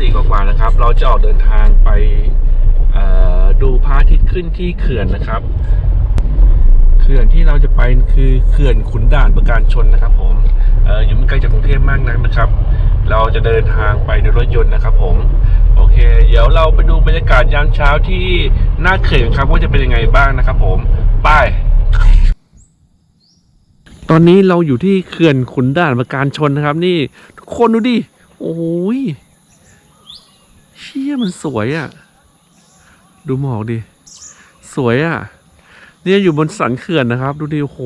นี้เป็นเวลาตีสี่กว่าๆนะครับ เราจะออกเดินทางไปดูพระอาทิตย์ขึ้นที่เขื่อนนะครับ เขื่อนที่เราจะไปคือเขื่อนขุนด่านประการชนนะครับ ผมออยู่ไม่ไกลจากกรุงเทพมากนักนะครับ เราจะเดินทางไปในรถยนต์นะครับ ผมโอเค เดี๋ยวเราไปดูบรรยากาศยามเช้าที่หน้าเขื่อนครับว่าจะเป็นยังไงบ้างนะครับ ผมไปตอนนี้เราอยู่ที่เขื่อนขุนด่านประการชนนะครับ นี่ทุกคนดูดิโอ้ย ชี่ยมันสวยอะ่ะ ดูหมอกดิ สวยอะ่ะ เนี่ยอยู่บนสันเขื่อนนะครับ ดูดิโอ้โห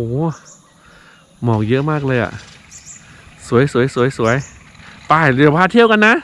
หมอกเยอะมากเลยอะ่ะ สวยสวยสวยสวยไปเดี๋ยวพาเที่ยวกันนะ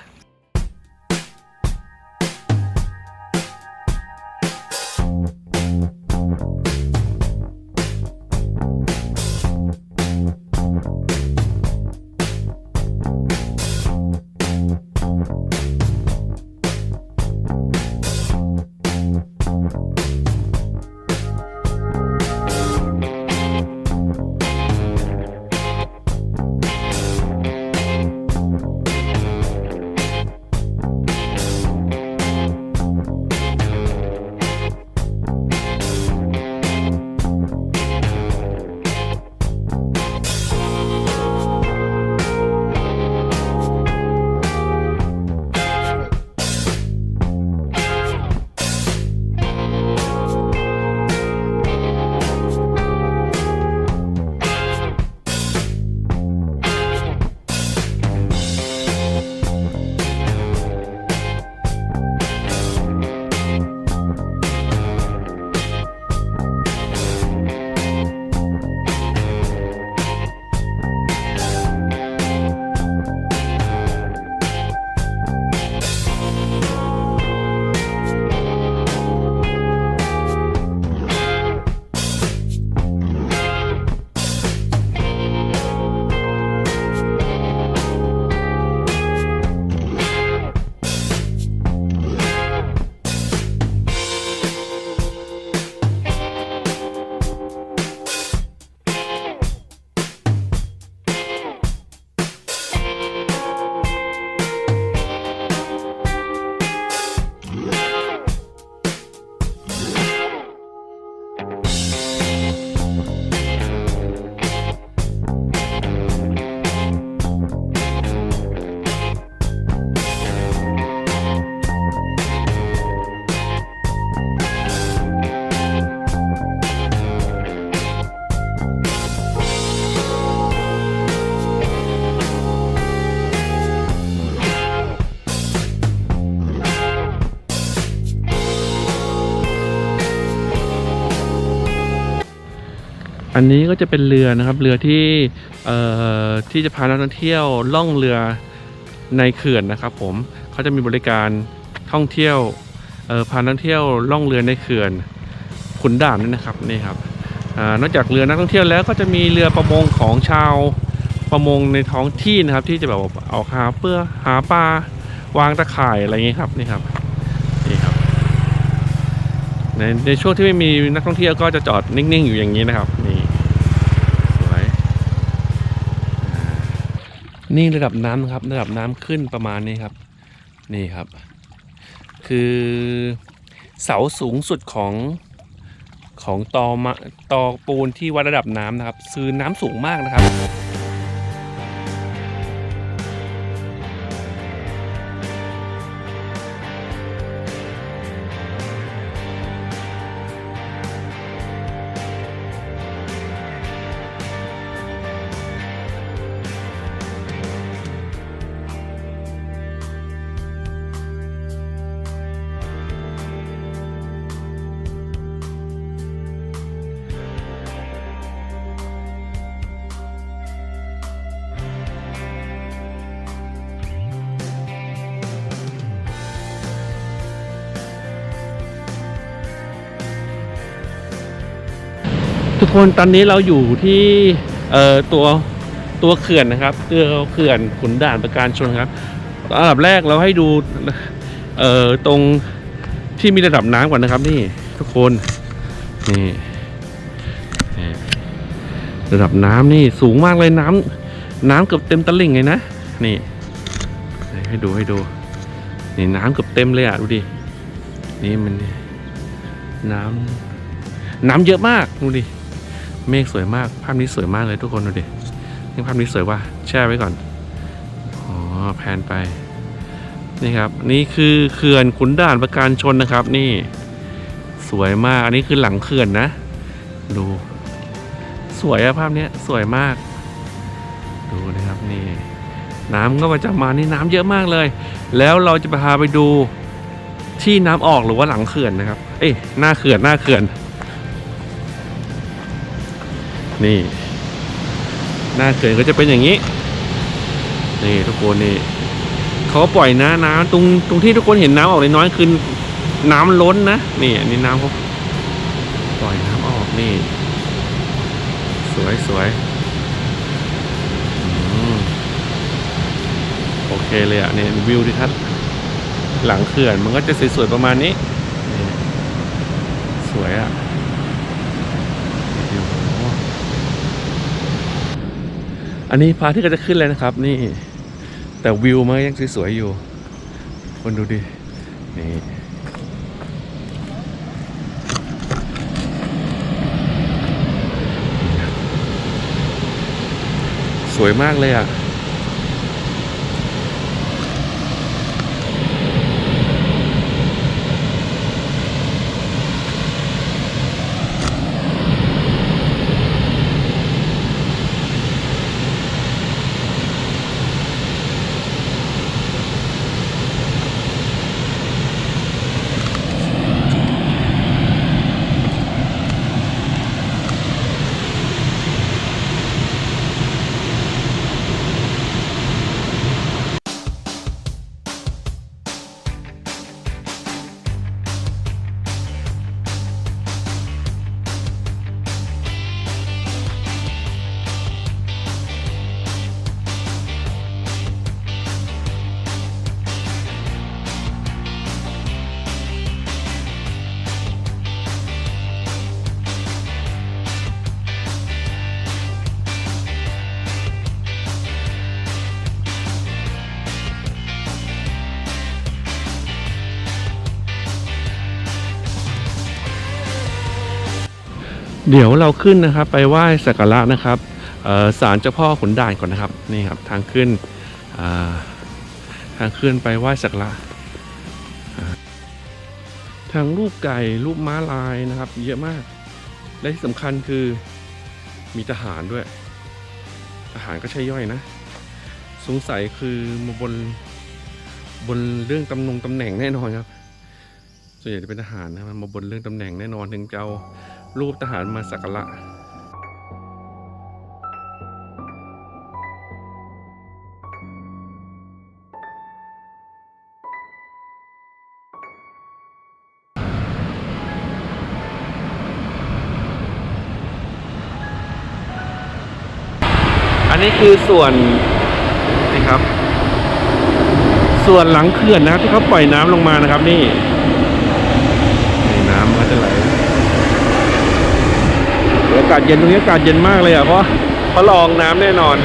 อันนี้ก็จะเป็นเรือนะครับ เรือที่เอ่อที่จะพานักท่องเที่ยวล่องเรือในเขื่อนนะครับ ผมเขาจะมีบริการท่องเที่ยวเอ่อพานักท่องเที่ยวล่องเรือในเขื่อนขุนด่านนี่นะครับนี่ครับอานอกจากเรือนักท่องเที่ยวแล้วก็จะมีเรือประมงของชาวประมงในท้องที่นะครับ ที่จะแบบเอาหาเพื่อหาปลาวางตะข่ายอะไรอย่างนี้ครับนี่ครับนี่ครับ ในในช่วงที่ไม่มีนักท่องเที่ยวก็จะจอดนิ่งๆอยู่อย่างนี้นะครับนี่ นี่ระดับน้ำครับ ระดับน้ำขึ้นประมาณนี้ครับ นี่ครับ คือเสาสูงสุดของของตอมะตอปูนที่วัดระดับน้ำนะครับคือน้ำสูงมากนะครับ ทุกคนตอนนี้เราอยู่ที่เอ่อตัวตัวเขื่อนนะครับตัวเขื่อนขุนด่านประการชนครับอันดับแรกเราให้ดูเอ่อตรงที่มีระดับน้ำก่อนนะครับ นี่ทุกคนนี่นี่ระดับน้ำนี่สูงมากเลยน้ำน้ำเกือบเต็มตลิ่งเลยนะนี่ให้ดูให้ดูนี่น้ำเกือบเต็มเลยอะดูดินี่มันน้ำน้ำเยอะมากดูดิ เมฆสวยมาก ภาพนี้สวยมากเลยทุกคนดูดินี่ภาพนี้สวยว่ะแช่ไว้ก่อน อ๋อ แพนไป นี่ครับ นี่คือเขื่อนขุนด่านประการชนนะครับ นี่ สวยมาก อันนี้คือหลังเขื่อนนะ ดู สวยอะภาพนี้สวยมาก ดูนะครับนี่ น้ำก็มาจะมานี่น้ำเยอะมากเลย แล้วเราจะพาไปดูที่น้ำออกหรือว่าหลังเขื่อนนะครับ เอ้ยหน้าเขื่อนหน้าเขื่อน นี่ หน้าเขื่อนก็จะเป็นอย่างนี้ นี่ทุกคนนี่เขาปล่อยนะน้ำตรงตรงที่ทุกคนเห็นน้ำออกน้อยคือน้ำล้นนะนี่อันนี้น้ำเขาปล่อยน้ำออกนี่ สวยสวยอโอเคเลยอะเนี่ยวิวดิทัศน์หลังเขื่อนมันก็จะสวยๆประมาณนี้ สวยอะโอ้โห อันนี้พระอาที่ก็จะขึ้นเลยนะครับ นี่ แต่วิวมันยังสวยๆอยู่ คนดูดินี่สวยมากเลยอะ เดี๋ยวเราขึ้นนะครับไปไหว้สักการะนะครับศาลเจ้าพ่อขุนด่านก่อนนะครับนี่ครับทางขึ้นทางขึ้นไปไหว้สักการะทางรูปไก่รูปม้าลายนะครับ เยอะมาก และที่สำคัญคือมีทหารด้วย ทหารก็ใช่ย่อยนะ สงสัยคือมาบนบนเรื่องตำแหน่งตำแหน่งแน่นอนครับส่วนใหญ่จะเป็นทหารนะครับมาบนเรื่องตำแหน่งแน่นอนถึงจะเอา รูปทหารมาสักการะอันนี้คือส่วนนี่ครับ ส่วนหลังเขื่อนนะครับที่เขาปล่อยน้ำลงมานะครับ นี่นี่น้ำมันก็จะไหลากาศเย็นตรงนี้อากาศเย็นมากเลยอะเพราะเพราะลองน้ำแน่นอน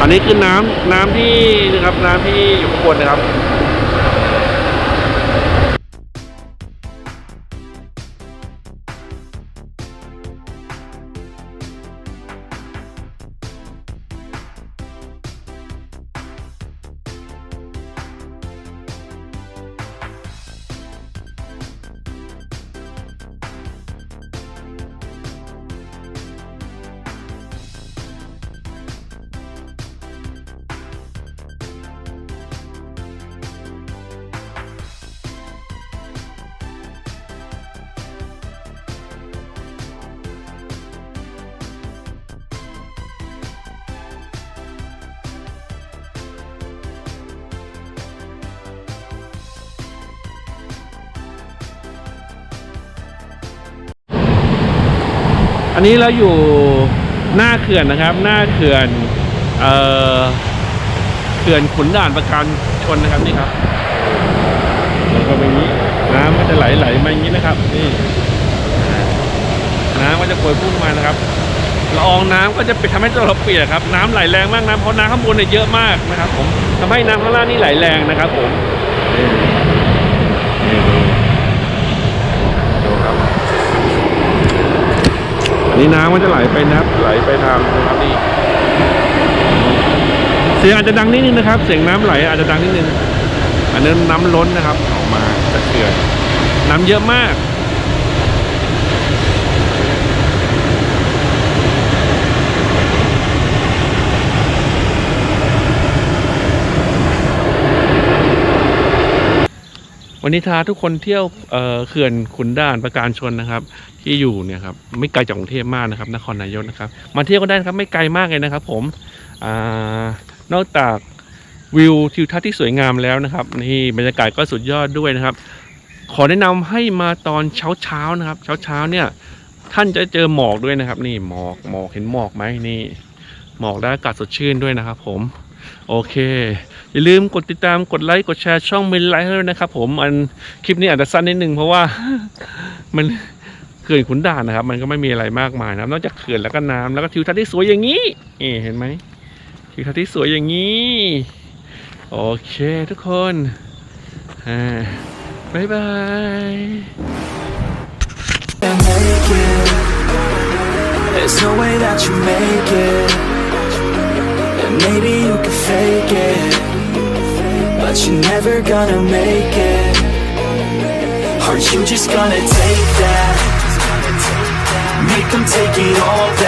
อันนี้คือน้ำน้ำที่นะครับน้ำที่อยู่ข้างบนนะครับ อันนี้เราอยู่หน้าเขื่อนนะครับ หน้าเขื่อนเอ่อเขื่อนขุนด่านประการชนนะครับนี่ครับก็เป็นอย่างนี้ น้ำก็จะไหลไหลมาอย่างนี้นะครับ นี่น้ำก็จะโกยพุ่งมานะครับละอองน้ำก็จะไปทำให้ตัวเราเปียกครับ น้ำไหลแรงมากนะเพราะน้ำข้างบนเนี่ยเยอะมากนะครับ ผมทำให้น้ำข้างล่างนี่ไหลแรงนะครับ ผมนี่นี่ดูดูครับ อั นี่น้ำมันจะไหลไปนะครับไหลไปทางนะครับนี่เสียงอาจจะดังนิดนึงนะครับ เสียงน้ำไหลอาจจะดังนิดนึงอันนั้นน้ำล้นนะครับ ออกมาจากเขื่อนน้ำเยอะมาก วันนี้ทาทุกคนเที่ยวเขื่อนขุนด่านประการชนนะครับ ที่อยู่เนี่ยครับไม่ไกลจากกรุงเทพมากนะครับ นครนายกนะครับ มาเที่ยวก็ได้ครับไม่ไกลมากเลยนะครับ ผมอนอกจากวิวทิวทัศน์ที่สวยงามแล้วนะครับนี่บรรยากาศก็สุดยอดด้วยนะครับ ขอแนะนำให้มาตอนเช้าเช้านะครับ เช้าเช้าเนี่ยท่านจะเจอหมอกด้วยนะครับ นี่หมอกหมอกเห็นหมอกไหมนี่หมอกและอากาศสดชื่นด้วยนะครับ ผม โอเค อย่าลืมกดติดตามกดไลค์กดแชร์ช่องมินไลท์ให้ด้วยนะครับ ผมอันคลิปนี้อาจจะสั้นนิดนึงเพราะว่ามันเขื่อนขุนด่านนะครับ มันก็ไม่มีอะไรมากมายนะครับ นอกจากเขื่อนแล้วก็น้ำแล้วก็ทิวทัศน์ที่สวยอย่างนี้เห็นไหมทิวทัศน์ที่สวยอย่างนี้ โอเคทุกคนอ่าบ๊ายบาย There's no way that you make it. Maybe you can fake it. But you're never gonna make it. Are you just gonna take that? Make them take it all back.